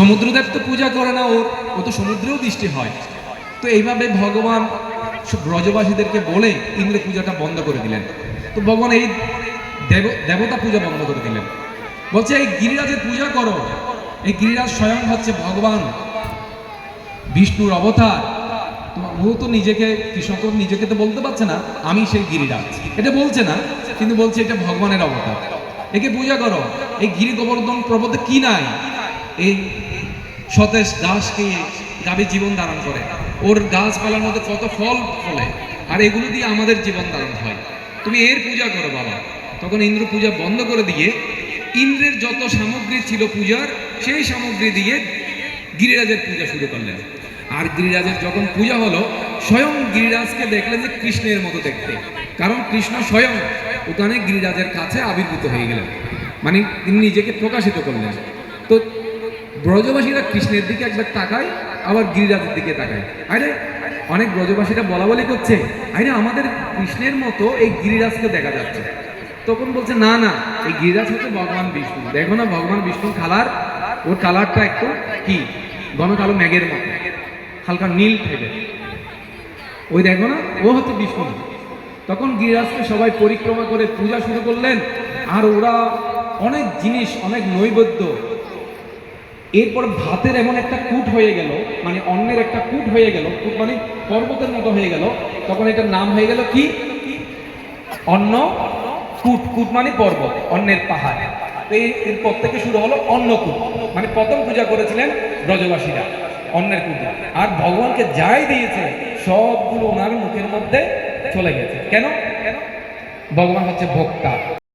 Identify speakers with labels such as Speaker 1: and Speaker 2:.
Speaker 1: সমুদ্রদেব তো পূজা করে না ওর, ও তো সমুদ্রেও দৃষ্টি হয়। তো এইভাবে ভগবান ব্রজবাসীদেরকে বলে ইন্দ্র পূজাটা বন্ধ করে দিলেন। তো ভগবান এই দেব, দেবতা পূজা বন্ধ করে দিলেন। বলছে, এই গিরিরাজের পূজা করো। এই গিরিরাজ স্বয়ং হচ্ছে ভগবান। বিষ্ণুর অবতার। ও তো নিজেকে কৃষক নিজেকে তো বলতে পারছে না, আমি সেই গিরিরাজ। এটা বলছে না, কিন্তু বলছে এটা ভগবানের অবতার। একে পূজা করো। এই গিরি গোবর্ধন পর্বতে কি নাই? এই সতেজ দাসকে গাভী জীবন ধারণ করে। ওর গাছপালার মধ্যে কত ফল ফলে, আর এগুলো দিয়ে আমাদের জীবন ধারণ হয়। তুমি এর পূজা করো বাবা। তখন ইন্দ্র পূজা বন্ধ করে দিয়ে, ইন্দ্রের যত সামগ্রী ছিল পূজার, সেই সামগ্রী দিয়ে গিরিরাজের পূজা শুরু করলেন। আর গিরিরাজের যখন পূজা হলো, স্বয়ং গিরিরাজকে দেখলেন যে কৃষ্ণের মতো দেখতে। কারণ কৃষ্ণ স্বয়ং ওখানে গিরিরাজের কাছে আবির্ভূত হয়ে গেলেন। মানে তিনি নিজেকে প্রকাশিত করলেন। তো ব্রজবাসীরা কৃষ্ণের দিকে একবার তাকায়, আবার গিরিরাজের দিকে তাকায়। আরে, অনেক ব্রজবাসীরা বলা বলি করছে, আরে আমাদের কৃষ্ণের মতো এই গিরিরাজকে দেখা যাচ্ছে। তখন বলছে, না না, এই গিরিরাজ হচ্ছে ভগবান বিষ্ণু। দেখো না, ভগবান বিষ্ণুর কালার ওর কালারটা একটু কি? ঘন কালো ম্যাগের মতো। হালকা নীল টাইপের ওই দেখো না, ও হচ্ছে বিষ্ণু। তখন গিরিরাজকে সবাই পরিক্রমা করে পূজা শুরু করলেন, আর ওরা অনেক জিনিস, অনেক নৈবেদ্য এরপর ভাতের এমন একটা কূট হয়ে গেল মানে অন্যের একটা কূট হয়ে গেল, কূট মানে পর্বতের মতো হয়ে গেল, তখন এটার নাম হয়ে গেল কি? অন্ন কূট কূট মানে পর্বত অন্যের পাহাড়। এই এরপর থেকে শুরু হলো অন্নকূট মানে প্রথম পূজা করেছিলেন ব্রজবাসীরা অন্যের পূজা আর ভগবানকে যাই দিয়েছে, সবগুলো ওনার মুখের মধ্যে চলে গেছে। কেন? কেন? ভগবান হচ্ছে ভোক্তা।